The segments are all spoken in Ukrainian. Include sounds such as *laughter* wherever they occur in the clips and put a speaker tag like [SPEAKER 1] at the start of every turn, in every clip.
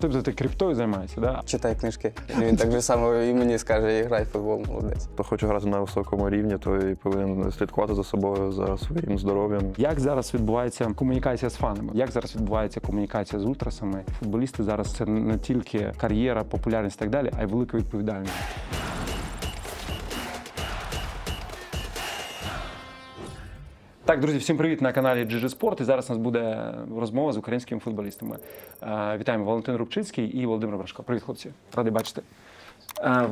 [SPEAKER 1] Тобто ти криптою займаєшся, да?
[SPEAKER 2] Читай книжки. Він так же само і мені скаже, і грай в футбол, молодець.
[SPEAKER 3] Хто хоче грати на високому рівні, той повинен слідкувати за собою, за своїм здоров'ям.
[SPEAKER 1] Як зараз відбувається комунікація з фанами? Як зараз відбувається комунікація з ультрасами? Футболісти зараз це не тільки кар'єра, популярність і так далі, а й велика відповідальність. Так, друзі, всім привіт на каналі GG Sport. І зараз у нас буде розмова з українськими футболістами. Е, Вітаємо Валентин Рубчицький і Володимир Брашко. Привіт, хлопці. Радий бачити. Е,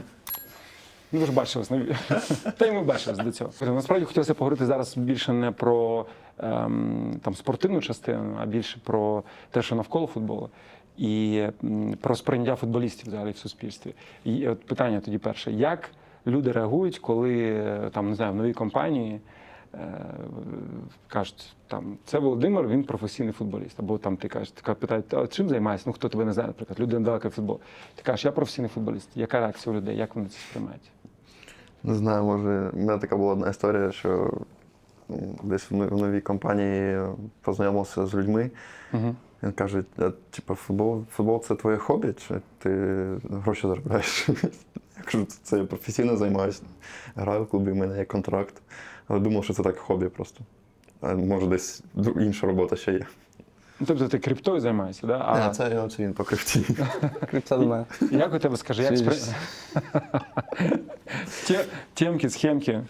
[SPEAKER 1] ви ж бачились, ну, *laughs* та й ми бачились до цього. Насправді хотілося поговорити зараз більше не про ем, там, спортивну частину, а більше про те, що навколо футболу, і про сприйняття футболістів взагалі в суспільстві. І от питання тоді перше: як люди реагують, коли е, там не знаю, в новій компанії е, кажуть, там це Володимир, він професійний футболіст. Або там ти кажеш, така питають, а чим займаєшся? Ну хто тебе не знає, наприклад, людина далека від футболу. Ти кажеш, я професійний футболіст. Яка реакція у людей? Як вони це сприймають?
[SPEAKER 3] Не знаю, може, в мене така була одна історія, що десь в новій компанії познайомився з людьми.
[SPEAKER 1] Угу.
[SPEAKER 3] Він каже, типу, футбол, футбол це твоє хобі, чи ти гроші заробляєш? *laughs* Я кажу, це я професійно займаюся. Граю в клубі, в мене є контракт. Але думав, що це так хобі просто. А може, десь інша робота ще є.
[SPEAKER 1] Ну, тобто ти криптою займаєшся, да? а
[SPEAKER 3] А це, це він по крипті. *laughs*
[SPEAKER 2] Крипта до мене.
[SPEAKER 1] як у тебе скажи, як спри... Тємки, схемки.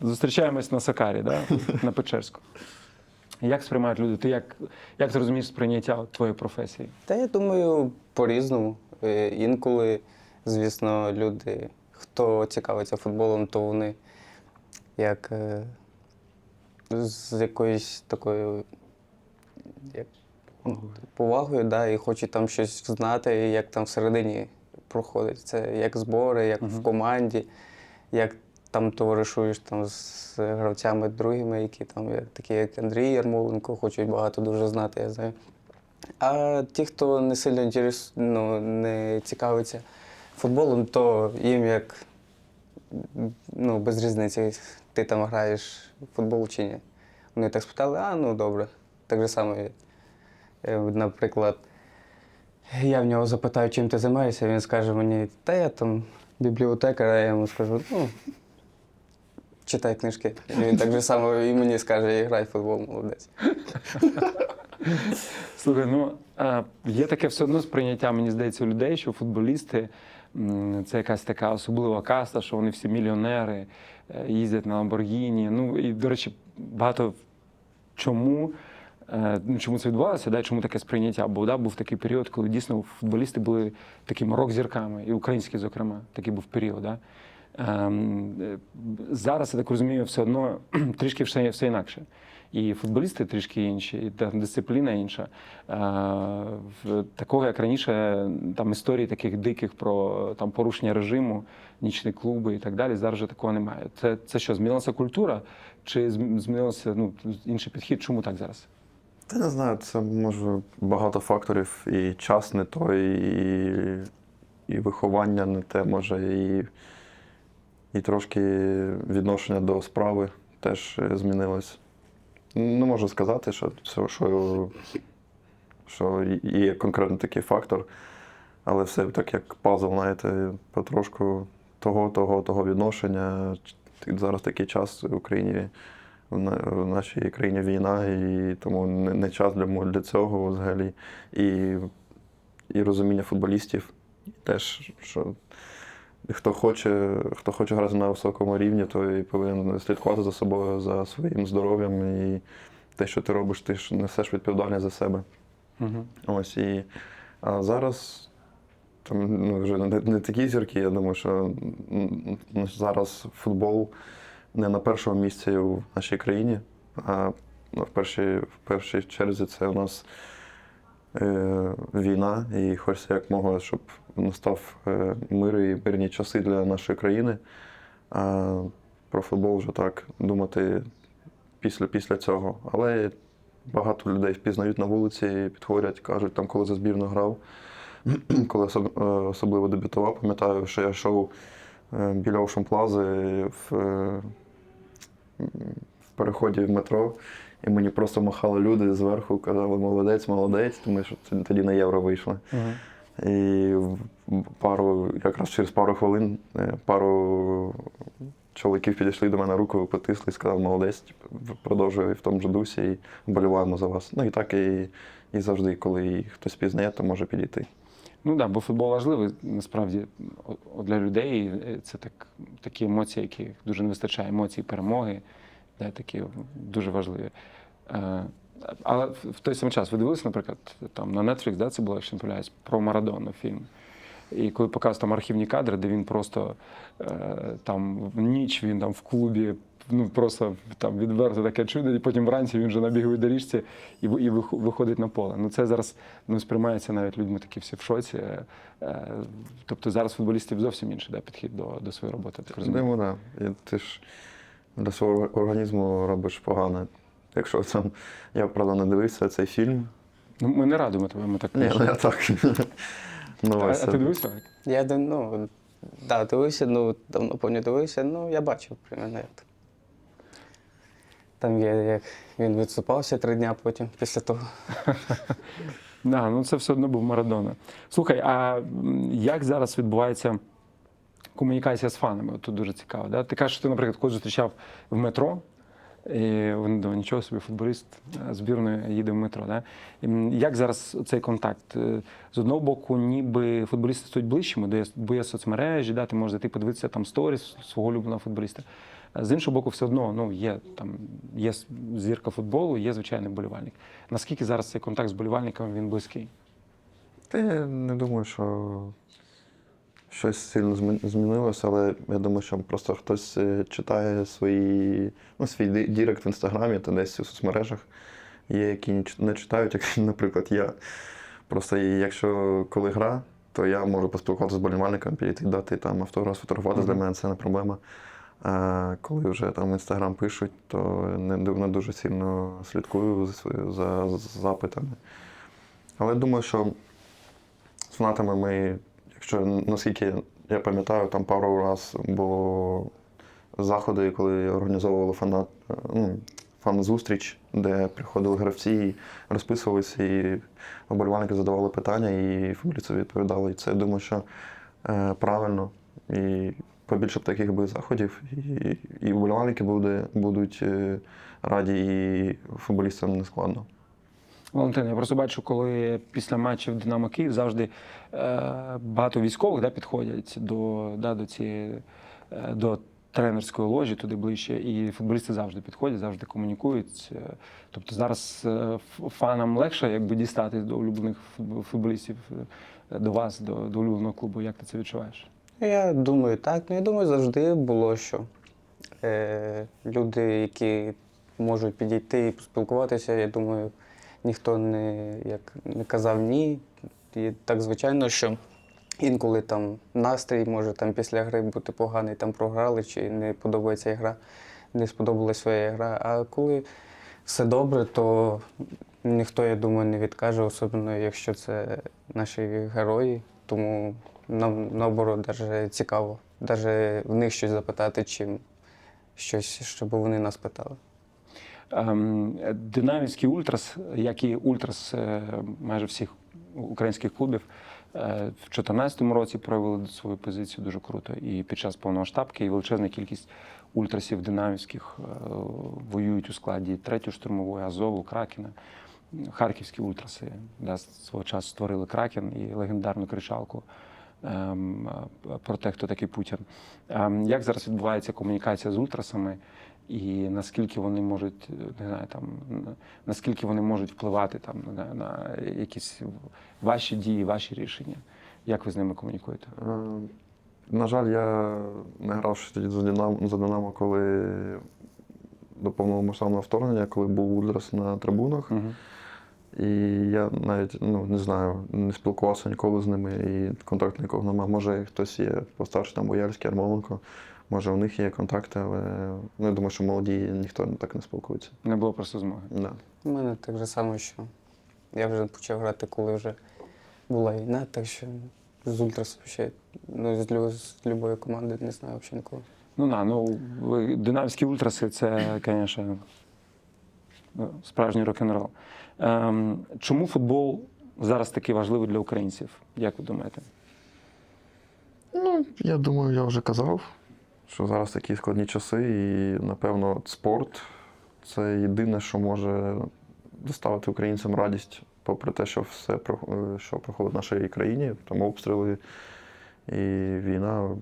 [SPEAKER 1] Зустрічаємось на Сакарі, да? на Печерську. Як сприймають люди? Ти як, як ти розумієш сприйняття твоєї професії?
[SPEAKER 2] Та я думаю, по-різному. Е, Інколи, звісно, люди, хто цікавиться футболом, то вони як е, з якоюсь такою як, повагою, да, і хочуть там щось знати, як там всередині проходить. Це як збори, як в команді, як там товаришуєш там з гравцями другими, які там, як, такі як Андрій Ярмоленко, хочуть багато дуже знати, я знаю. А ті, хто не сильно інтерес, ну, не цікавиться футболом, то їм як ну, без різниці, ти там граєш в футбол чи ні. Вони так спитали, а ну добре. Так же само, е, наприклад, я в нього запитаю, чим ти займаєшся, він скаже мені, та я там бібліотекар, а я йому скажу, ну, читай книжки. І він так же само і мені скаже, і грай в футбол, молодець. *laughs*
[SPEAKER 1] Слухай, ну є таке все одно сприйняття, мені здається, у людей, що футболісти це якась така особлива каста, що вони всі мільйонери, е, їздять на Ламборгіні. Ну і, до речі, багато чому. е, Ну, чому це відбувалося, да? чому таке сприйняття? Бо да, був такий період, коли дійсно футболісти були такими рок-зірками, і українські, зокрема, такий був період. Да? Ем, е, зараз, я так розумію, все одно *clears throat* трішки все, все інакше. І футболісти трішки інші, і дисципліна інша. Е, Такого, як раніше, там історії таких диких про там порушення режиму, нічні клуби і так далі. Зараз вже такого немає. Це, це що, змінилася культура, чи зм- змінився ну, інший підхід? Чому так зараз?
[SPEAKER 3] Та не знаю, це може багато факторів. І час не той, і, і виховання не те, може, і, і трошки відношення до справи теж е, змінилось. Не можу сказати, що, що, що, є конкретно такий фактор, але все так як пазл, знаєте, потрошку того, того, того відношення. Зараз такий час в Україні в нашій країні війна, і тому не час для, для цього взагалі. І, і розуміння футболістів теж, що хто хоче, хто хоче грати на високому рівні, той повинен слідкувати за собою, за своїм здоров'ям. І те, що ти робиш, ти ж несеш відповідальність за себе.
[SPEAKER 1] Угу.
[SPEAKER 3] Ось і а зараз там ну, вже не, не такі зірки. Я думаю, що зараз футбол не на першому місці в нашій країні, а ну, в першій, в першій черзі це у нас війна, і хочеться як мого, щоб настав е, мир і мирні часи для нашої країни. А про футбол вже так думати після, після цього. Але багато людей впізнають на вулиці, підходять, кажуть, там, коли за збірну грав, *clears throat* коли е, особливо дебютував, пам'ятаю, що я йшов е, біля Ocean Plaza в, е, в переході в метро, І мені просто махали люди зверху, казали молодець, молодець, тому що тоді на євро вийшли. І в- пару, якраз через пару хвилин е, пару чоловіків підійшли до мене руку, потисли і сказали, молодець, продовжуй в тому ж дусі і вболіваємо за вас. Ну і так і, і завжди, коли хтось пізнає, то може підійти.
[SPEAKER 1] Ну так, да, бо футбол важливий насправді для людей. е, Це так, такі емоції, яких дуже не вистачає. Емоції перемоги, да, такі дуже важливі. Е, Але в той самий час ви дивилися, наприклад, там на Netflix, да, це було, якщо не помиляюсь, про Марадону фільм. І коли показують там архівні кадри, де він просто е, там в ніч він там в клубі. Ну просто там відверто таке чудо, і потім вранці він вже на біговій доріжці і, і виходить на поле. Ну це зараз ну, сприймається навіть людьми такі всі в шоці. Е, Тобто зараз футболістів зовсім інший да, підхід до, до своєї роботи. Так розумію.
[SPEAKER 3] Димо, ти ж для свого організму робиш погано. Якщо там, я правда не дивився цей фільм.
[SPEAKER 1] Ну, ми не радимо тебе, ми так
[SPEAKER 3] Ні, ну я так. Ну,
[SPEAKER 1] А, а ти дивився?
[SPEAKER 2] Я ну, да, дивився, ну давно повні дивився, ну я бачив примерно як. Там є, як він відсупався три дня потім після того. *laughs*
[SPEAKER 1] Да, ну це все одно був Марадона. Слухай, а як зараз відбувається комунікація з фанами? Тут дуже цікаво. Да? Ти кажеш, що ти, наприклад, когось зустрічав в метро, і вони думали, нічого собі, футболіст е, збірної їде в метро. Да? Як зараз цей контакт? Е, З одного боку, ніби футболісти стають ближчими, бо є соцмережі, да? ти можеш зайти подивитися там сторіс свого улюбленого футболіста. З іншого боку, все одно ну, є, там, є зірка футболу, є звичайний болівальник. Наскільки зараз цей контакт з болівальниками він близький?
[SPEAKER 3] Та я не думаю, що щось сильно змінилося, але я думаю, що просто хтось е, читає свої, ну, свій ді- дірект в інстаграмі та десь у соцмережах. Є, які не читають, як, *laughs* наприклад, я. Просто якщо коли гра, то я можу поспілкуватися з болівальником, підійти, дати там автограф, сфотографувати. Для мене це не проблема. А коли вже там в інстаграм пишуть, то не, не дуже сильно слідкую за, за, за запитами. Але думаю, що з фанатами ми, якщо наскільки я пам'ятаю, там пару раз було заходи, коли організовували фанат, ну, фан-зустріч, де приходили гравці, розписувалися, і вболівальники задавали питання, і футболісти відповідали. І це я думаю, що е, правильно. І побільше б таких би заходів, і, і вболівальники буде, будуть е, раді, і футболістам не складно.
[SPEAKER 1] Валентин, я просто бачу, коли після матчів Динамо Київ завжди е, багато військових да, підходять до, да, до цієї е, до тренерської ложі туди ближче, і футболісти завжди підходять, завжди комунікують. Е, Тобто зараз е, фанам легше якби дістатись до улюблених футболістів, е, до вас, до, до улюбленого клубу. Як ти це відчуваєш?
[SPEAKER 2] Я думаю, так. Ну, я думаю, завжди було, що е, люди, які можуть підійти і поспілкуватися, я думаю, ніхто не, як, не казав ні. І так звичайно, що інколи там настрій може там після гри бути поганий, там програли, чи не подобається гра, не сподобалась своя гра. А коли все добре, то ніхто, я думаю, не відкаже, особливо якщо це наші герої. Тому нам наоборот даже цікаво, даже в них щось запитати, чим щось, щоб вони нас питали.
[SPEAKER 1] Ем, Динамівський ультрас, як і ультрас е, майже всіх українських клубів, е, в 2014 році проявили свою позицію дуже круто. І під час повномасштабки, і величезна кількість ультрасів динамівських е, воюють у складі третьої штурмової Азову, Кракена. Харківські ультраси да, свого часу створили Кракен і легендарну кричалку ем, про те, хто такий Путін. Ем, Як зараз відбувається комунікація з ультрасами, і наскільки вони можуть, е, не знаю, там наскільки вони можуть впливати там на, на якісь ваші дії, ваші рішення? Як ви з ними комунікуєте?
[SPEAKER 3] Е, На жаль, я не грав ще тоді за Динамо, за Динамо, коли до повномасштабного вторгнення, коли був Ультрас на трибунах.
[SPEAKER 1] Угу.
[SPEAKER 3] І я навіть ну, не знаю, не спілкувався ніколи з ними, і контакту нікого немає. Може, хтось є постарше, там Боярський, Армоленко, може, у них є контакти, але ну, я думаю, що молоді ніхто так не спілкується.
[SPEAKER 1] Не було просто змоги.
[SPEAKER 3] Да.
[SPEAKER 2] У мене так же само, що я вже почав грати, коли вже була війна, так що з Ультрас ще, ну, з, лю- з любої команди не знаю взагалі нікого.
[SPEAKER 1] Ну на ну динамівські ультраси це, звісно, Ну, Справжній рок-н-рол. Ем, чому футбол зараз такий важливий для українців? Як ви думаєте?
[SPEAKER 3] Ну, я думаю, я вже казав, що зараз такі складні часи, і, напевно, спорт це єдине, що може доставити українцям радість, попри те, що все що проходить в нашій країні, там обстріли і війна.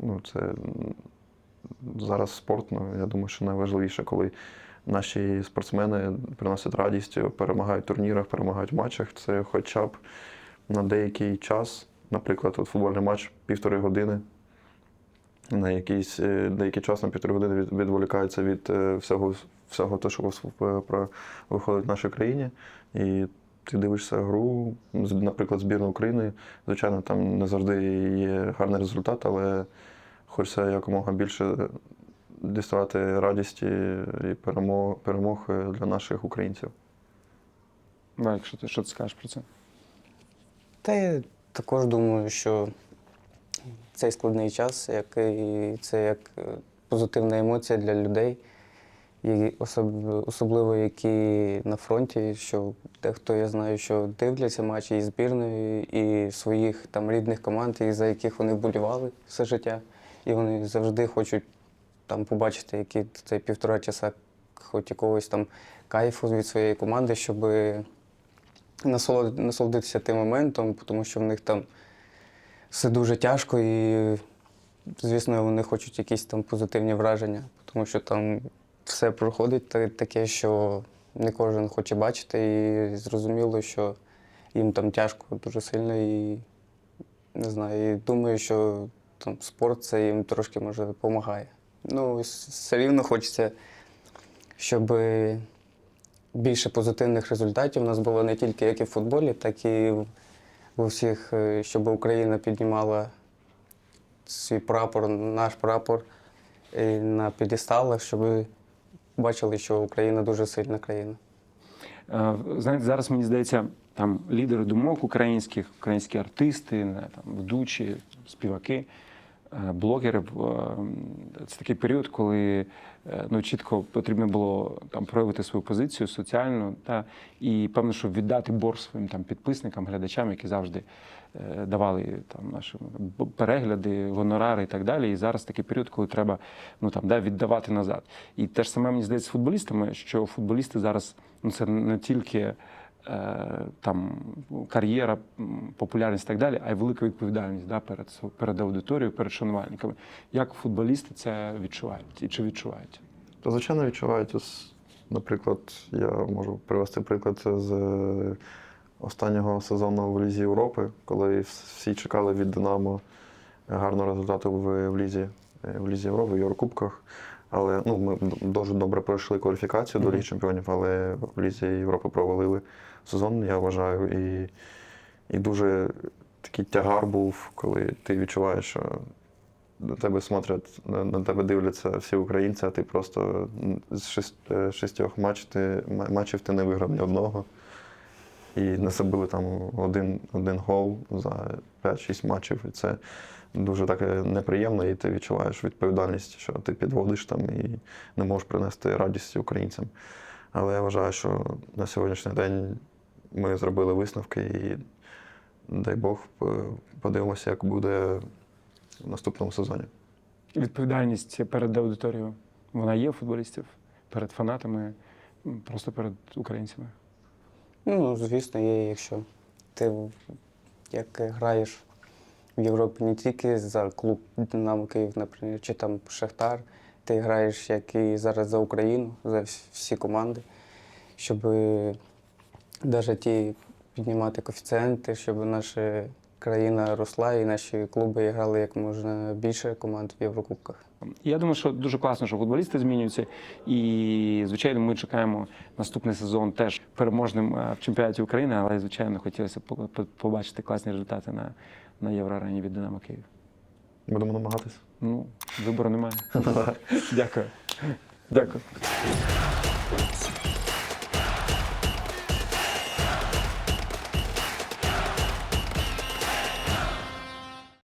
[SPEAKER 3] Ну, це зараз спорт, ну, я думаю, що найважливіше, коли наші спортсмени приносять радість, перемагають в турнірах, перемагають в матчах. Це хоча б на деякий час, наприклад, от футбольний матч півтори години. На якийсь е, деякий час на півтори години від, відволікається від е, всього, всього того, що про, виходить в нашій країні. І ти дивишся гру, наприклад, збірну України. Звичайно, там не завжди є гарний результат, але хочеться якомога більше діставати радісті і перемог, перемог е, для наших українців.
[SPEAKER 1] Валік, що ти, що ти скажеш про це?
[SPEAKER 2] Та я також думаю, що цей складний час, який це як е, позитивна емоція для людей, особливо які на фронті, що дехто я знаю, що дивляться матчі і збірної, і своїх там рідних команд, і за яких вони вболівали все життя. І вони завжди хочуть там побачити, які цей півтора часа, хоч якогось там кайфу від своєї команди, щоб насолодитися тим моментом, тому що в них там все дуже тяжко і, звісно, вони хочуть якісь там позитивні враження, тому що там все проходить таке, що не кожен хоче бачити, і зрозуміло, що їм там тяжко дуже сильно і не знаю, і думаю, що там спорт це їм трошки може допомагає. Ну, все рівно хочеться, щоб більше позитивних результатів у нас було не тільки як і в футболі, так і в- у всіх, е, щоб Україна піднімала свій прапор, наш прапор і на підісталах, щоб бачили, що Україна дуже сильна країна.
[SPEAKER 1] Е, Знаєте, зараз мені здається, там лідери думок українських, українські артисти, там, ведучі, співаки, е, блогери. е, Це такий період, коли е, ну, чітко потрібно було там проявити свою позицію соціальну, та, і певно, що віддати борг своїм там підписникам, глядачам, які завжди давали там наші перегляди, гонорари і так далі. І зараз такий період, коли треба ну там да, віддавати назад. І те ж саме мені здається з футболістами, що футболісти зараз ну це не тільки. Е, Там кар'єра, популярність і так далі, а й велика відповідальність да, перед перед аудиторією, перед шанувальниками. Як футболісти це відчувають і чи відчувають?
[SPEAKER 3] Звичайно, відчувають. Наприклад, я можу привести приклад з е, останнього сезону в Лізі Європи, коли всі чекали від Динамо гарного результату в, в Лізі, е, в Лізі Європи, в Єврокубках. Але ну, ми дуже добре пройшли кваліфікацію до. Ліги Чемпіонів, але в Лізі Європи провалили сезон, я вважаю. І, і дуже такий тягар був, коли ти відчуваєш, що на тебе смотрять, на, тебе дивляться всі українці, а ти просто з е, шістьох матч ти, матчів ти не виграв ні одного. І не забили там один, один гол за 5-6 матчів. І це дуже таке неприємно, і ти відчуваєш відповідальність, що ти підводиш там і не можеш принести радість українцям. Але я вважаю, що на сьогоднішній день ми зробили висновки і дай Бог подивимося, як буде в наступному сезоні.
[SPEAKER 1] Відповідальність перед аудиторією вона є у футболістів, перед фанатами, просто перед українцями.
[SPEAKER 2] Ну, звісно, є, якщо ти як граєш в Європі не тільки за клуб Динамо Київ, наприклад, чи там Шахтар, ти граєш як і зараз за Україну, за всі команди, щоб навіть ті піднімати коефіцієнти, щоб наша країна росла і наші клуби грали як можна більше команд в Єврокубках.
[SPEAKER 1] Я думаю, що дуже класно, що футболісти змінюються. І, звичайно, ми чекаємо наступний сезон теж переможним е, в чемпіонаті України, але, звичайно, хотілося побачити класні результати на, на Євроарені від Динамо Київ.
[SPEAKER 3] Будемо намагатися.
[SPEAKER 1] Ну, вибору немає. *laughs* Дякую. Дякую.